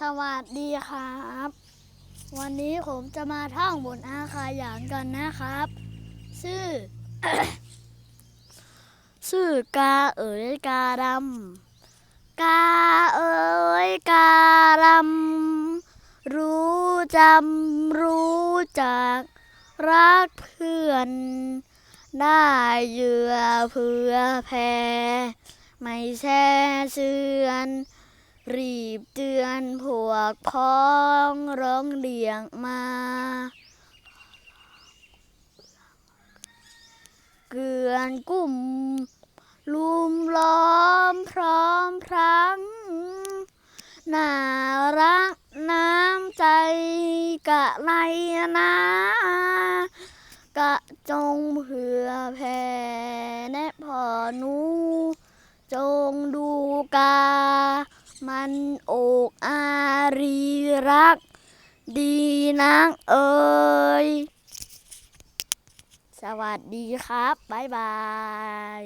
สวัสดีครับ วันนี้ผมจะมาท่องบทอาขยานกันนะครับ ชื่อ ชื่อกาเอ๋ยกาดำกาเอ๋ยกาดำรู้จำรู้จัก รักเพื่อน ได้เหยื่อเพื่อแพ้ไม่แช่เชือน รีบเตือนพวกพ้องร้องเรียงมา เกลื่อนกลุ่มลุมล้อมพร้อมพรังน่ารักน้ำใจกะไรนะกะจงเผื่อแผ่แนพ่อนู จงดูกา มันโอกอารีรัก ดีนักเอ่ยสวัสดีครับ บ๊ายบาย